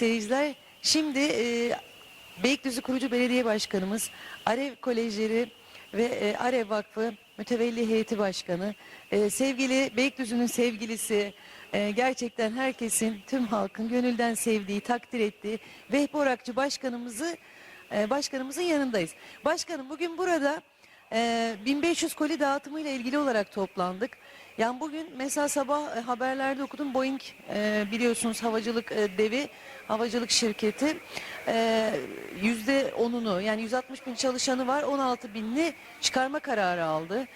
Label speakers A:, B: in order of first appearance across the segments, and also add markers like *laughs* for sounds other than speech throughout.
A: seyirciler. Şimdi e, Beylikdüzü Kurucu Belediye Başkanımız, Arev Kolejleri ve e, Arev Vakfı Mütevelli Heyeti Başkanı, e, sevgili Beylikdüzü'nün sevgilisi, e, gerçekten herkesin, tüm halkın gönülden sevdiği, takdir ettiği Vehbi Orakçı Başkanımızı, e, Başkanımızın yanındayız. Başkanım bugün burada e, 1500 koli dağıtımıyla ilgili olarak toplandık. Yani bugün mesela sabah e, haberlerde okudum Boeing e, biliyorsunuz havacılık e, devi havacılık şirketi e, yüzde onunu yani 160 bin çalışanı var 16 binli çıkarma kararı aldı.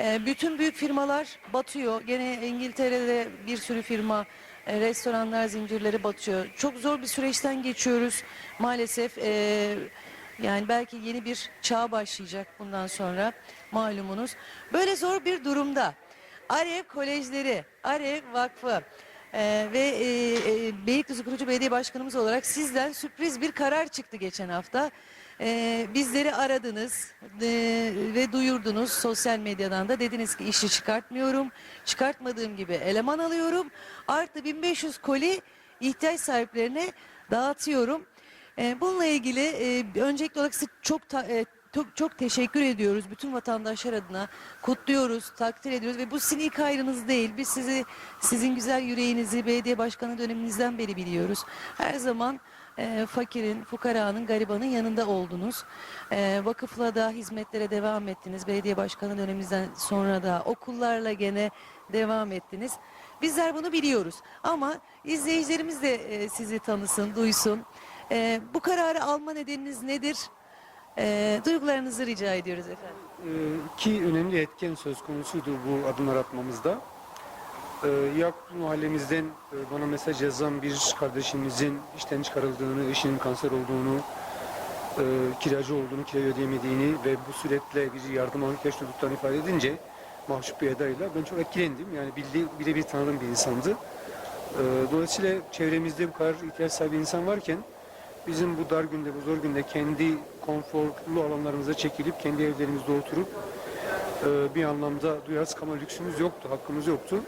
A: E, bütün büyük firmalar batıyor. Gene İngiltere'de bir sürü firma e, restoranlar zincirleri batıyor. Çok zor bir süreçten geçiyoruz maalesef. E, yani belki yeni bir çağ başlayacak bundan sonra malumunuz. Böyle zor bir durumda Arev Kolejleri, Arev Vakfı e, ve e, e, Beylikdüzü Kurucu Belediye Başkanımız olarak sizden sürpriz bir karar çıktı geçen hafta. E, bizleri aradınız e, ve duyurdunuz sosyal medyadan da dediniz ki işi çıkartmıyorum. Çıkartmadığım gibi eleman alıyorum. Artı 1500 koli ihtiyaç sahiplerine dağıtıyorum. E, bununla ilgili e, öncelikli olarak çok ta- e, çok, çok teşekkür ediyoruz bütün vatandaşlar adına. Kutluyoruz, takdir ediyoruz ve bu sizin ilk hayrınız değil. Biz sizi sizin güzel yüreğinizi belediye başkanı döneminizden beri biliyoruz. Her zaman e, fakirin, fukaranın, garibanın yanında oldunuz. E, vakıfla da hizmetlere devam ettiniz. Belediye başkanı döneminizden sonra da okullarla gene devam ettiniz. Bizler bunu biliyoruz ama izleyicilerimiz de e, sizi tanısın, duysun. E, bu kararı alma nedeniniz nedir? E, duygularınızı rica ediyoruz efendim.
B: Ee, iki önemli etken söz konusuydu bu adımlar atmamızda. Ee, Yakup mahallemizden e, bana mesaj yazan bir kardeşimizin işten çıkarıldığını, eşinin kanser olduğunu, e, kiracı olduğunu, kirayı ödeyemediğini ve bu süreçle bir yardıma ihtiyaç duyduklarını ifade edince mahcup bir edayla ben çok etkilendim. Yani bildi, birebir tanıdığım bir insandı. Ee, Dolayısıyla çevremizde bu kadar ihtiyaç sahibi insan varken bizim bu dar günde, bu zor günde kendi konforlu alanlarımıza çekilip kendi evlerimizde oturup e, bir anlamda duyarsız kalma lüksümüz yoktu, hakkımız yoktu.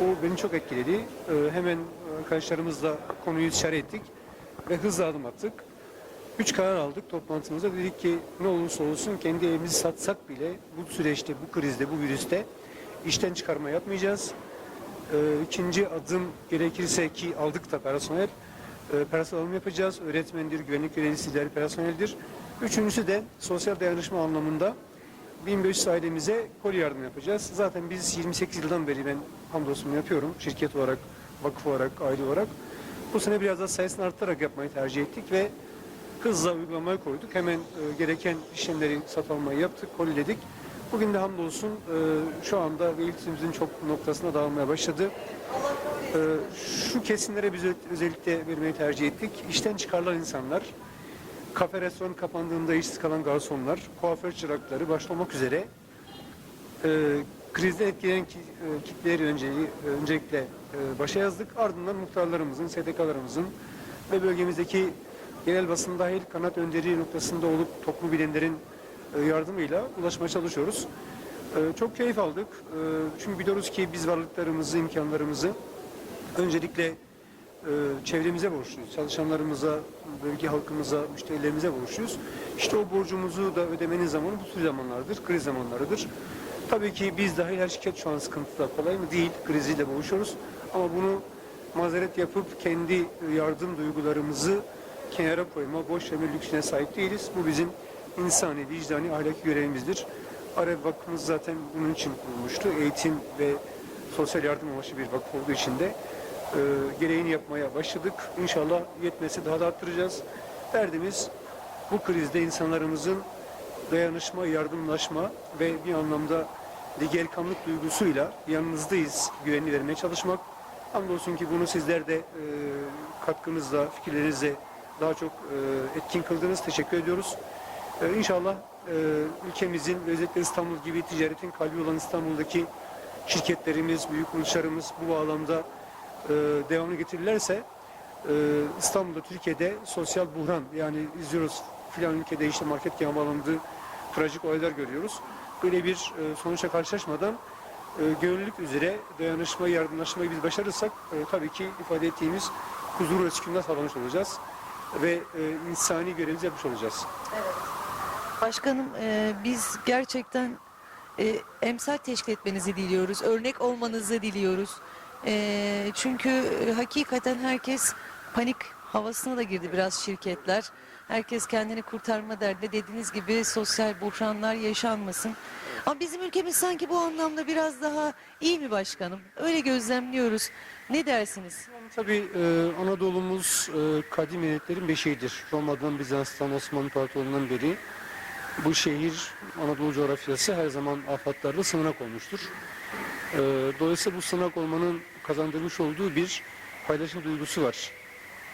B: O beni çok etkiledi. E, hemen arkadaşlarımızla konuyu istişare ettik ve hızla adım attık. Üç karar aldık toplantımızda. Dedik ki ne olursa olsun kendi evimizi satsak bile bu süreçte, bu krizde, bu virüste işten çıkarma yapmayacağız. E, ikinci adım gerekirse ki aldık da personel e, personel alım yapacağız. Öğretmendir, güvenlik görevlisidir, personeldir. Üçüncüsü de sosyal dayanışma anlamında 1500 ailemize koli yardım yapacağız. Zaten biz 28 yıldan beri ben hamdolsun yapıyorum. Şirket olarak, vakıf olarak, aile olarak. Bu sene biraz daha sayısını arttırarak yapmayı tercih ettik ve hızla uygulamaya koyduk. Hemen e, gereken işlemleri satın almayı yaptık, koliledik. Bugün de hamdolsun e, şu anda eğitimimizin çok noktasına dağılmaya başladı. Ee, şu kesimlere biz özellikle vermeyi tercih ettik. İşten çıkarılan insanlar, kafe restoran kapandığında işsiz kalan garsonlar, kuaför çırakları başta olmak üzere e, krizde etkilenen ki, e, kitleleri önceliği, öncelikle e, başa yazdık. Ardından muhtarlarımızın, STK'larımızın ve bölgemizdeki genel basın dahil kanat önderi noktasında olup toplu bilenlerin e, yardımıyla ulaşmaya çalışıyoruz. E, Çok keyif aldık. E, Çünkü biliyoruz ki biz varlıklarımızı, imkanlarımızı öncelikle çevremize borçluyuz. Çalışanlarımıza, bölge halkımıza, müşterilerimize borçluyuz. İşte o borcumuzu da ödemenin zamanı bu tür zamanlardır, kriz zamanlarıdır. Tabii ki biz dahil her şirket şu an sıkıntıda kolay mı? Değil, kriziyle boğuşuyoruz. Ama bunu mazeret yapıp kendi yardım duygularımızı kenara koyma, boş verme lüksüne sahip değiliz. Bu bizim insani, vicdani, ahlaki görevimizdir. Arap Vakfımız zaten bunun için kurulmuştu. Eğitim ve sosyal yardım amaçlı bir vakıf olduğu için de e, gereğini yapmaya başladık. İnşallah yetmesi daha da arttıracağız. Derdimiz bu krizde insanlarımızın dayanışma, yardımlaşma ve bir anlamda ligelkamlık duygusuyla yanınızdayız güvenini vermeye çalışmak. Hamdolsun ki bunu sizler de e, katkınızla, fikirlerinizle daha çok e, etkin kıldınız. Teşekkür ediyoruz. E, inşallah e, ülkemizin özellikle İstanbul gibi ticaretin kalbi olan İstanbul'daki şirketlerimiz, büyük kuruluşlarımız bu bağlamda e, devamını getirirlerse e, İstanbul'da, Türkiye'de sosyal buhran yani izliyoruz filan ülkede işte market yağmalandı, trajik olaylar görüyoruz. Böyle bir e, sonuçla karşılaşmadan e, gönüllülük üzere dayanışma, yardımlaşmayı biz başarırsak e, tabii ki ifade ettiğimiz huzuru ve sükunlar sağlamış olacağız. Ve e, insani görevimizi yapmış olacağız.
A: Başkanım e, biz gerçekten e, emsal teşkil etmenizi diliyoruz. Örnek olmanızı diliyoruz. E, çünkü hakikaten herkes panik havasına da girdi biraz şirketler. Herkes kendini kurtarma derdinde dediğiniz gibi sosyal buhranlar yaşanmasın. Ama bizim ülkemiz sanki bu anlamda biraz daha iyi mi başkanım? Öyle gözlemliyoruz. Ne dersiniz?
B: Tabii e, Anadolu'muz e, kadim medeniyetlerin beşiğidir. Roma'dan, Bizans'tan, Osmanlı İmparatorluğu'ndan beri bu şehir, Anadolu coğrafyası her zaman afatlarda sığınak olmuştur. E, dolayısıyla bu sığınak olmanın kazandırmış olduğu bir paylaşım duygusu var.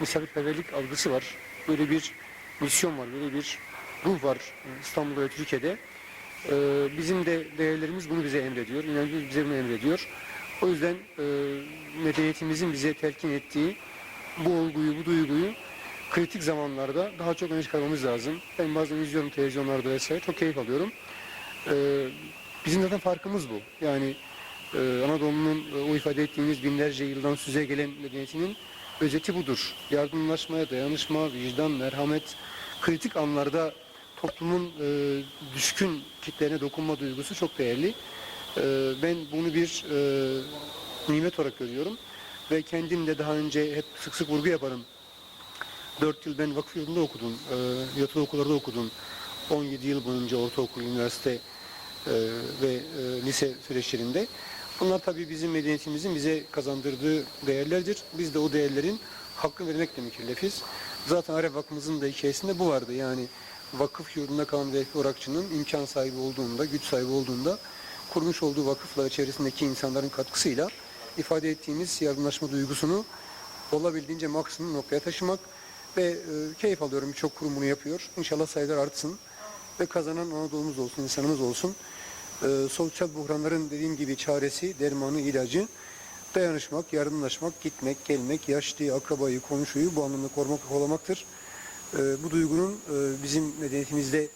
B: Misafirperverlik algısı var. Böyle bir misyon var, böyle bir ruh var İstanbul'da ve Türkiye'de. E, bizim de değerlerimiz bunu bize emrediyor, inancımız bize bunu emrediyor. O yüzden e, medeniyetimizin bize telkin ettiği bu olguyu, bu duyguyu kritik zamanlarda daha çok öne çıkarmamız lazım. Ben bazen izliyorum televizyonlarda vesaire, çok keyif alıyorum. E, bizim zaten farkımız bu. Yani e, Anadolu'nun e, o ifade ettiğimiz binlerce yıldan süze gelen medeniyetinin özeti budur. Yardımlaşmaya, dayanışma, vicdan, merhamet, kritik anlarda toplumun e, düşkün kitlerine dokunma duygusu çok değerli. E, ben bunu bir e, nimet olarak görüyorum ve kendim de daha önce hep sık sık vurgu yaparım. 4 yıl ben vakıf yurdunda okudum, e, yatılı okullarda okudum. 17 yıl boyunca ortaokul, üniversite ve e, lise süreçlerinde. Bunlar tabii bizim medeniyetimizin bize kazandırdığı değerlerdir. Biz de o değerlerin hakkını vermekle mükellefiz. Zaten Arap Vakfımızın da hikayesinde bu vardı. Yani vakıf yurdunda kalan Vehbi Orakçı'nın imkan sahibi olduğunda, güç sahibi olduğunda kurmuş olduğu vakıfla ve çevresindeki insanların katkısıyla ifade ettiğimiz yardımlaşma duygusunu olabildiğince maksimum noktaya taşımak ve e, keyif alıyorum. Birçok kurum bunu yapıyor. İnşallah sayılar artsın ve kazanan Anadolu'muz olsun, insanımız olsun. E, sosyal buhranların dediğim gibi çaresi, dermanı, ilacı dayanışmak, yardımlaşmak, gitmek, gelmek, yaşlıyı, akrabayı, komşuyu bu anlamda korumak, kollamaktır. E, bu duygunun e, bizim medeniyetimizde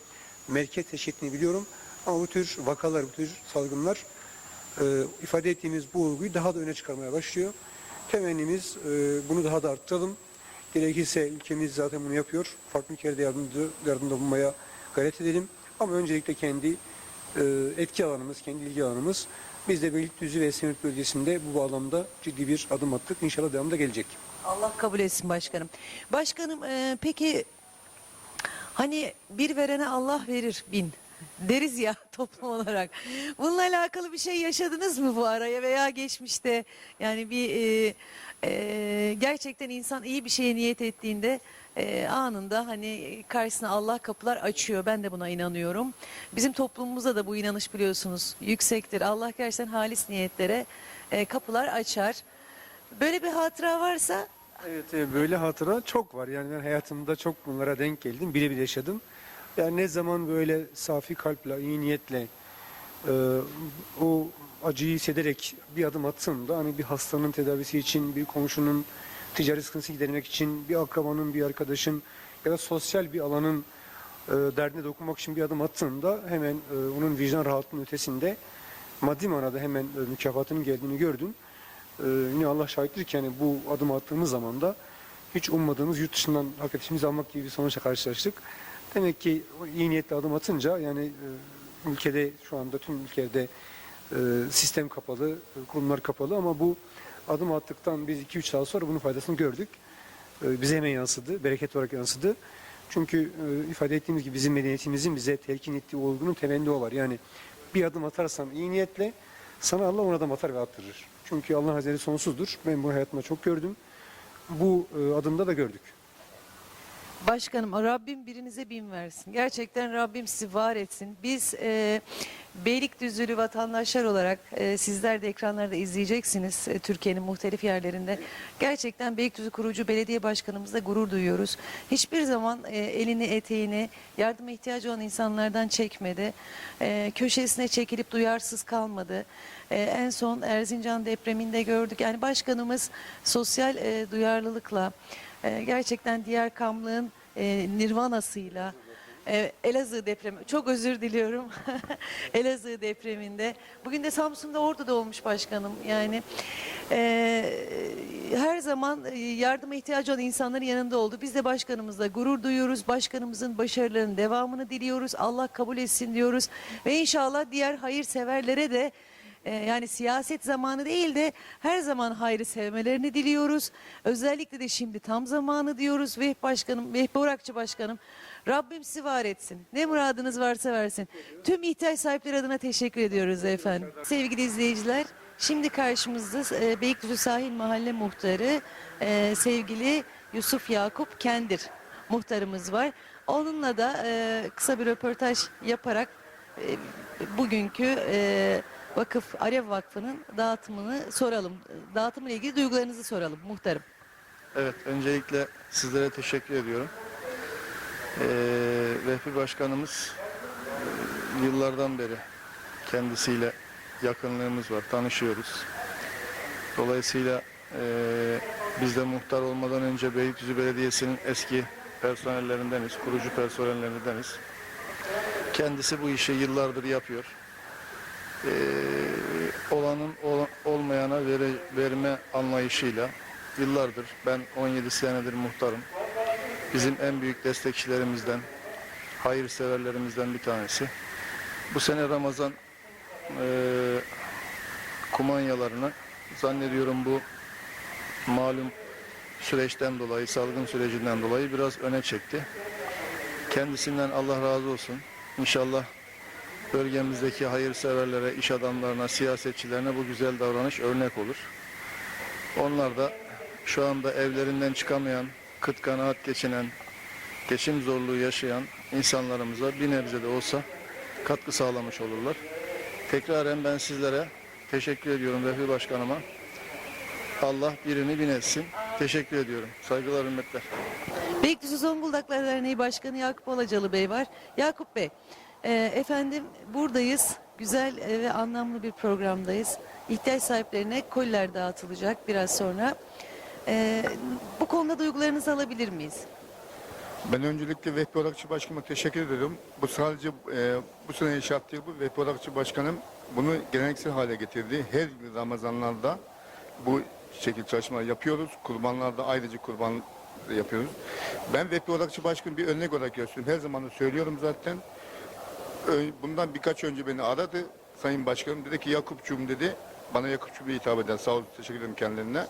B: merkez teşkilini biliyorum. Ama bu tür vakalar, bu tür salgınlar e, ifade ettiğimiz bu olguyu daha da öne çıkarmaya başlıyor. Temennimiz e, bunu daha da arttıralım. Gerekirse ülkemiz zaten bunu yapıyor. Farklı ülkelerde yardımda, yardımda bulunmaya gayret edelim. Ama öncelikle kendi e, etki alanımız, kendi ilgi alanımız. Biz de Beylikdüzü ve Esenyurt bölgesinde bu bağlamda ciddi bir adım attık. İnşallah devamı da gelecek.
A: Allah kabul etsin başkanım. Başkanım e, peki hani bir verene Allah verir bin *laughs* deriz ya *laughs* toplum olarak. Bununla alakalı bir şey yaşadınız mı bu araya veya geçmişte yani bir e, e, gerçekten insan iyi bir şeye niyet ettiğinde e, anında hani karşısına Allah kapılar açıyor. Ben de buna inanıyorum. Bizim toplumumuzda da bu inanış biliyorsunuz yüksektir. Allah gerçekten halis niyetlere e, kapılar açar. Böyle bir hatıra varsa
B: Evet, e, böyle hatıra çok var. Yani ben hayatımda çok bunlara denk geldim, birebir yaşadım. Yani ne zaman böyle safi kalple, iyi niyetle e, o acıyı hissederek bir adım atsın da hani bir hastanın tedavisi için, bir komşunun ticari sıkıntısı gidermek için, bir akrabanın, bir arkadaşın ya da sosyal bir alanın e, derdine dokunmak için bir adım atsın da hemen e, onun vicdan rahatlığının ötesinde maddi manada hemen e, mükafatının geldiğini gördüm. Ee, yine Allah şahittir ki yani bu adım attığımız zaman da hiç ummadığımız yurt dışından hakikatimizi almak gibi bir sonuçla karşılaştık. Demek ki iyi niyetle adım atınca yani e, ülkede şu anda tüm ülkede e, sistem kapalı, e, kurumlar kapalı ama bu adım attıktan biz 2-3 saat sonra bunun faydasını gördük. E, bize hemen yansıdı, bereket olarak yansıdı. Çünkü e, ifade ettiğimiz gibi bizim medeniyetimizin bize telkin ettiği olgunun temelinde o var. Yani bir adım atarsan iyi niyetle sana Allah on adım atar ve attırır. Çünkü Allah Hazretleri sonsuzdur. Ben bu hayatımda çok gördüm. Bu e, adımda da gördük.
A: Başkanım Rabbim birinize bin versin. Gerçekten Rabbim sizi var etsin. Biz e, Beylikdüzülü vatandaşlar olarak e, sizler de ekranlarda izleyeceksiniz e, Türkiye'nin muhtelif yerlerinde. Gerçekten Beylikdüzü kurucu belediye başkanımızla gurur duyuyoruz. Hiçbir zaman e, elini eteğini yardıma ihtiyacı olan insanlardan çekmedi. E, köşesine çekilip duyarsız kalmadı. E, en son Erzincan depreminde gördük. Yani başkanımız sosyal e, duyarlılıkla e, gerçekten diğer kamlığın e, nirvanasıyla e, Elazığ depremi. Çok özür diliyorum. *laughs* Elazığ depreminde. Bugün de Samsun'da Ordu'da olmuş başkanım. Yani e, her zaman e, yardıma ihtiyacı olan insanların yanında oldu. Biz de başkanımızla gurur duyuyoruz. Başkanımızın başarılarının devamını diliyoruz. Allah kabul etsin diyoruz. Ve inşallah diğer hayırseverlere de e, yani siyaset zamanı değil de her zaman hayrı sevmelerini diliyoruz. Özellikle de şimdi tam zamanı diyoruz. Vehbi Başkanım, Vehbi Orakçı Başkanım Rabbim sizi var etsin. Ne muradınız varsa versin. Tüm ihtiyaç sahipleri adına teşekkür ediyoruz efendim. Sevgili izleyiciler, şimdi karşımızda e, Beylikdüzü Sahil Mahalle Muhtarı e, sevgili Yusuf Yakup Kendir muhtarımız var. Onunla da e, kısa bir röportaj yaparak e, bugünkü e, vakıf Alev Vakfı'nın dağıtımını soralım. Dağıtımla ilgili duygularınızı soralım muhtarım.
C: Evet, öncelikle sizlere teşekkür ediyorum. Ee, Vehbi Başkanımız e, yıllardan beri kendisiyle yakınlığımız var, tanışıyoruz. Dolayısıyla e, biz de muhtar olmadan önce Beylikdüzü Belediyesi'nin eski personellerdeniz, kurucu personellerdeniz. Kendisi bu işi yıllardır yapıyor. Ee, olanın ol- olmayana vere- verme anlayışıyla yıllardır ben 17 senedir muhtarım. Bizim en büyük destekçilerimizden, hayırseverlerimizden bir tanesi. Bu sene Ramazan e, kumanyalarını zannediyorum bu malum süreçten dolayı, salgın sürecinden dolayı biraz öne çekti. Kendisinden Allah razı olsun. İnşallah bölgemizdeki hayırseverlere, iş adamlarına, siyasetçilerine bu güzel davranış örnek olur. Onlar da şu anda evlerinden çıkamayan, kıt kanaat geçinen, geçim zorluğu yaşayan insanlarımıza bir nebze de olsa katkı sağlamış olurlar. Tekraren ben sizlere teşekkür ediyorum Vehbi Başkanıma. Allah birini bin etsin. Teşekkür ediyorum. Saygılar, hürmetler.
A: Beylikdüzü Zonguldaklar Derneği Başkanı Yakup Alacalı Bey var. Yakup Bey, e, efendim buradayız. Güzel e, ve anlamlı bir programdayız. İhtiyaç sahiplerine koliler dağıtılacak biraz sonra. E, bu konuda duygularınızı alabilir miyiz?
D: Ben öncelikle Vehbi Orakçı Başkanıma teşekkür ederim. Bu sadece e, bu sene değil bu. Vehbi Orakçı Başkanım bunu geleneksel hale getirdi. Her Ramazanlarda bu şekilde çalışmalar yapıyoruz. Kurbanlarda ayrıca kurban yapıyoruz. Ben Vehbi Orakçı Başkanı bir örnek olarak gösteriyorum. Her zaman söylüyorum zaten. Bundan birkaç önce beni aradı. Sayın Başkanım dedi ki Yakupçum dedi. Bana Yakupçum diye hitap eden sağ olun teşekkür ederim kendilerine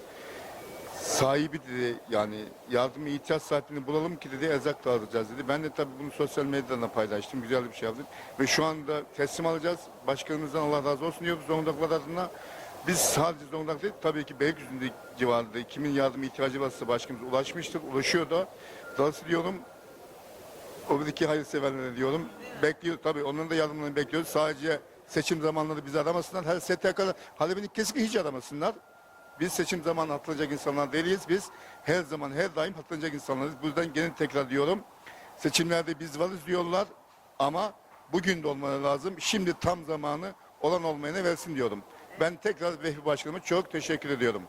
D: sahibi dedi yani yardıma ihtiyaç sahibini bulalım ki dedi erzak dağıtacağız dedi. Ben de tabii bunu sosyal medyadan da paylaştım. Güzel bir şey yaptık. Ve şu anda teslim alacağız. Başkanımızdan Allah razı olsun diyoruz Zonguldaklar adına. Biz sadece Zonguldak değil tabii ki Beylikdüzü'nde civarında kimin yardıma ihtiyacı varsa başkanımız ulaşmıştır. Ulaşıyor da. Dolayısıyla diyorum oradaki hayırseverlere diyorum. Bekliyor tabii onların da yardımlarını bekliyoruz. Sadece seçim zamanları bizi aramasınlar. Her STK'da Halep'in kesinlikle hiç aramasınlar. Biz seçim zamanı hatırlayacak insanlar değiliz. Biz her zaman her daim hatırlayacak insanlarız. Bu yüzden gene tekrar diyorum. Seçimlerde biz varız diyorlar ama bugün de olmaları lazım. Şimdi tam zamanı olan olmayana versin diyorum. Ben tekrar Vehbi Başkanıma çok teşekkür ediyorum.